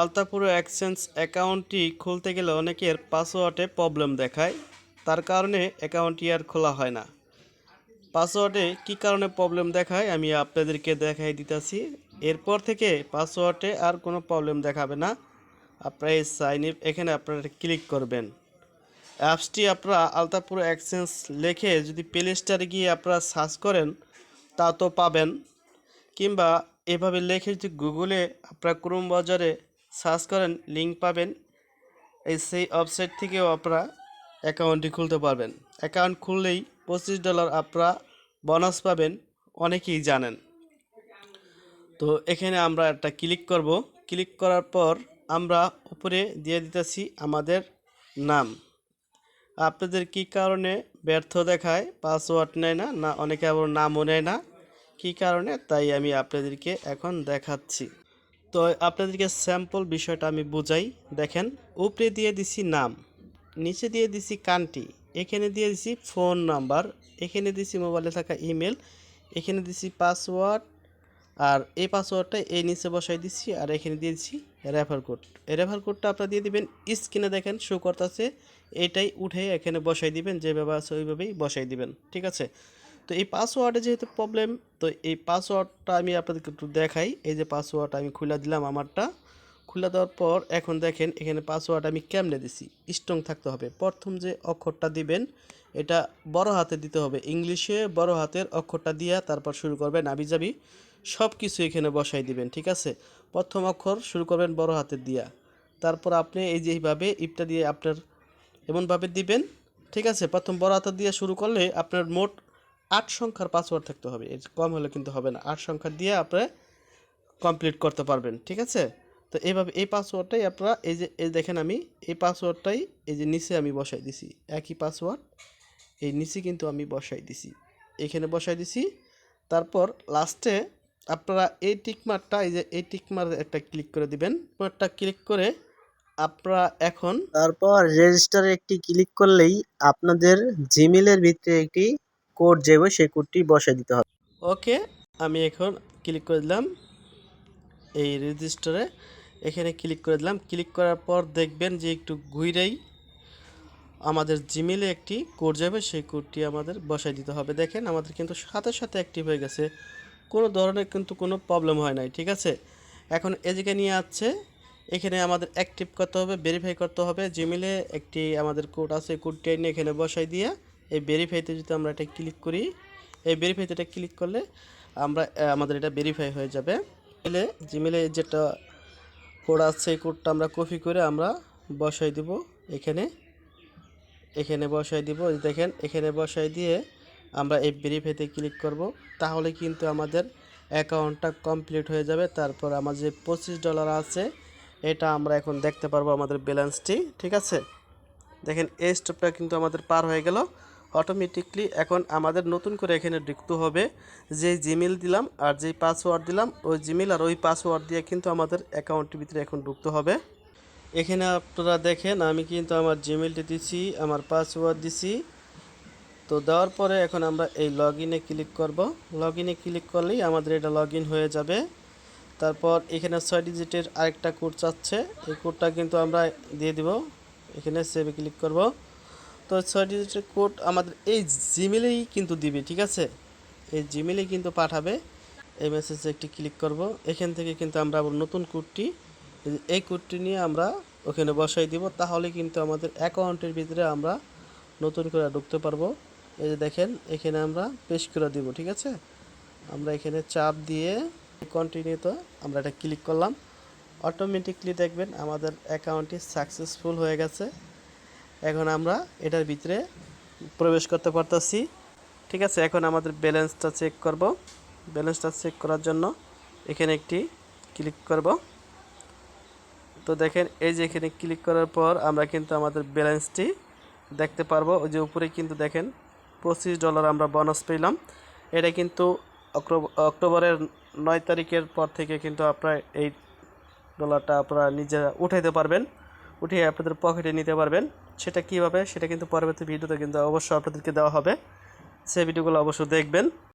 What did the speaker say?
আলতাপুরো exchange অ্যাকাউন্টটি খুলতে গেলে অনেকের পাসওয়ার্ডে প্রবলেম দেখায়। তার কারণে অ্যাকাউন্টটি আর খোলা হয় না। পাসওয়ার্ডে কী কারণে প্রবলেম দেখায় আমি আপনাদেরকে দেখাই দিতেছি। এরপর থেকে পাসওয়ার্ডে আর কোনো প্রবলেম দেখাবে না। আপনারা এই সাইন ইপ এখানে আপনারা ক্লিক করবেন। অ্যাপসটি আপনারা আলতাপুরো এক্সচেঞ্জ লিখে যদি প্লে স্টোরে গিয়ে আপনারা সার্চ করেন, তা তো পাবেন। কিংবা এভাবে লিখে যদি গুগলে আপনারা ক্রোম বাজারে সার্চ করেন লিঙ্ক পাবেন। এই সেই ওয়েবসাইট থেকেও আপনারা অ্যাকাউন্টটি খুলতে পারবেন। অ্যাকাউন্ট খুললেই পঁচিশ ডলার আপনারা বোনাস পাবেন, অনেকেই জানেন। তো এখানে আমরা একটা ক্লিক করব। ক্লিক করার পর আমরা উপরে দিয়ে দিতেছি আমাদের নাম। আপনাদের কি কারণে ব্যর্থ দেখায়? পাসওয়ার্ড নেয় না না অনেকে আবার নামও নেয় না। কি কারণে? তাই আমি আপনাদেরকে এখন দেখাচ্ছি। তো আপনাদেরকে স্যাম্পল বিষয়টা আমি বুঝাই। দেখেন, উপরে দিয়ে দিছি নাম, নিচে দিয়ে দিছি কান্টি এখানে দিয়ে দিছি ফোন নাম্বার এখানে দিছি মোবাইলে থাকা ইমেল এখানে দিছি পাসওয়ার্ড আর এই পাসওয়ার্ডটা এই নিচে বসাই দিচ্ছি আর এখানে দিয়ে রেফার কোড এই রেফার কোডটা আপনারা দিয়ে দিবেন স্ক্রিনে দেখেন শো করতেছে, এটাই উঠে এখানে বসাই দিবেন, যেভাবে আছে ওইভাবেই বসাই দিবেন, ঠিক আছে? তো এই পাসওয়ার্ডে যেহেতু প্রবলেম তো এই পাসওয়ার্ডটা আমি আপনাদেরকে একটু দেখাই। এই যে পাসওয়ার্ড আমি খুলে দিলাম আমারটা। খুলে দেওয়ার পর এখন দেখেন এখানে পাসওয়ার্ড আমি কেমনে দিছি? স্ট্রং থাকতে হবে। প্রথম যে অক্ষরটা দিবেন, এটা বড় হাতে দিতে হবে। ইংলিশে বড় হাতের অক্ষরটা দিয়া তারপর শুরু করবেন আবিজাবি সব কিছু এখানে বসাই দিবেন, ঠিক আছে? প্রথম অক্ষর শুরু করবেন বড় হাতের দিয়া। তারপর আপনি এই যে এইভাবে ইপটা দিয়ে আপনার এমনভাবে দিবেন, ঠিক আছে? প্রথম বড় হাতের দিয়ে শুরু করলে আপনার মোট আট সংখ্যার পাসওয়ার্ড থাকতে হবে। এর কম হলে কিন্তু হবে না। আট সংখ্যা দিয়ে আপনি কমপ্লিট করতে পারবেন, ঠিক আছে? তো এইভাবে এই পাসওয়ার্ডটাই আপনারা এই যে, এই দেখেন আমি, এই পাসওয়ার্ডটাই এই যে নিচে আমি বসাই দিছি। একই পাসওয়ার্ড এই নিচে কিন্তু আমি বসাই দিছি। এখানে বসাই দিছি। তারপর লাস্টে আপনারা এই টিকমারটা এই যে, এই টিকমার একটা ক্লিক করে দিবেন। একটা ক্লিক করে আপনারা এখন তারপর রেজিস্টারে একটি ক্লিক করলেই আপনাদের জিমেলের ভিতরে একটি কোড যাবে সেই কোডটি বসাই দিতে হবে। ওকে, আমি এখন ক্লিক করে দিলাম এই রেজিস্টারে। এখানে ক্লিক করে দিলাম। ক্লিক করার পর দেখবেন যে একটু ঘুরেই আমাদের জিমেলে একটি কোড যাবে, সেই কোডটি আমাদের বসাই দিতে হবে। দেখেন আমাদের কিন্তু সাথে সাথে অ্যাক্টিভ হয়ে গেছে। কোনো ধরনের কিন্তু কোনো প্রবলেম হয় নাই, ঠিক আছে? এখন এদিকে নিয়ে আসছে। এখানে আমাদের অ্যাক্টিভ করতে হবে ভেরিফাই করতে হবে। জিমেলে একটি আমাদের কোড আছে, কোডটি এখানে বসাই দিয়ে এই ভেরিফাইতে যদি আমরা এটা ক্লিক করি, এই ভেরিফাইতে এটা ক্লিক করলে আমরা আমাদের এটা ভেরিফাই হয়ে যাবে। এলে জিমেলে যেটা কোড আছে, এই কোডটা আমরা কপি করে আমরা বসাই দিব এখানে। এখানে বসাই দিব দেখেন, এখানে বসাই দিয়ে আমরা এই ভেরিফাইতে ক্লিক করব। তাহলে কিন্তু আমাদের অ্যাকাউন্টটা কমপ্লিট হয়ে যাবে। তারপর আমার যে পঁচিশ ডলার আছে, এটা আমরা এখন দেখতে পারব আমাদের ব্যালেন্সটি ঠিক আছে? দেখেন, এই স্টেপটা কিন্তু আমাদের পার হয়ে গেল। অটোমেটিকলি এখন আমাদের নতুন করে এখানে ঢুকতে হবে। যে জিমেল দিলাম আর যেই পাসওয়ার্ড দিলাম, ওই জিমেল আর ওই পাসওয়ার্ড দিয়ে কিন্তু আমাদের অ্যাকাউন্টের ভিতরে এখন ঢুকতে হবে। এখানে আপনারা দেখেন, আমি কিন্তু আমার জিমেলটি দিছি, আমার পাসওয়ার্ড দিছি। তো দেওয়ার পরে এখন আমরা এই লগ ইনে ক্লিক করব। লগ ইনে ক্লিক করলেই আমাদের এটা লগ হয়ে যাবে। তারপর এখানে ছয় ডিজিটের আরেকটা কোড চাচ্ছে। এই কোডটা কিন্তু আমরা দিয়ে দিব। এখানে সেভে ক্লিক করব। তো ছয় ডিজিটের কোড আমাদের এই জিমেলেই কিন্তু দিবে, ঠিক আছে? এই জিমেলেই কিন্তু পাঠাবে। এই মেসেজে একটি ক্লিক করব। এখান থেকে কিন্তু আমরা আবার নতুন কোডটি এই কোডটি নিয়ে আমরা ওখানে বসাই দিব। তাহলে কিন্তু আমাদের অ্যাকাউন্টের ভিতরে আমরা নতুন করে ঢুকতে পারব। এই যে দেখেন, এখানে আমরা পেশ করে দিব, ঠিক আছে? আমরা এখানে চাপ দিয়ে কন্টিনিউতে আমরা এটা ক্লিক করলাম। অটোমেটিকলি দেখবেন আমাদের অ্যাকাউন্টটি সাকসেসফুল হয়ে গেছে। এখন আমরা এটার ভিতরে প্রবেশ করতে পারতেছি। ঠিক আছে, এখন আমাদের ব্যালেন্সটা চেক করব। ব্যালেন্সটা চেক করার জন্য এখানে একটি ক্লিক করব। তো দেখেন, এই যে এখানে ক্লিক করার পর আমরা কিন্তু আমাদের ব্যালেন্সটি দেখতে পারব। ওই যে উপরে কিন্তু দেখেন, পঁচিশ ডলার আমরা বোনাস পেলাম। এটা কিন্তু অক্টোবর অক্টোবরের নয় তারিখের পর থেকে কিন্তু আপনারা এই ডলারটা আপনারা নিজেরা উঠাইতে পারবেন। উঠিয়ে আপনাদের পকেটে নিতে পারবেন। সেটা কীভাবে, সেটা কিন্তু পরবর্তী ভিডিওতে কিন্তু অবশ্যই আপনাদেরকে দেওয়া হবে। সেই ভিডিওগুলো অবশ্যই দেখবেন।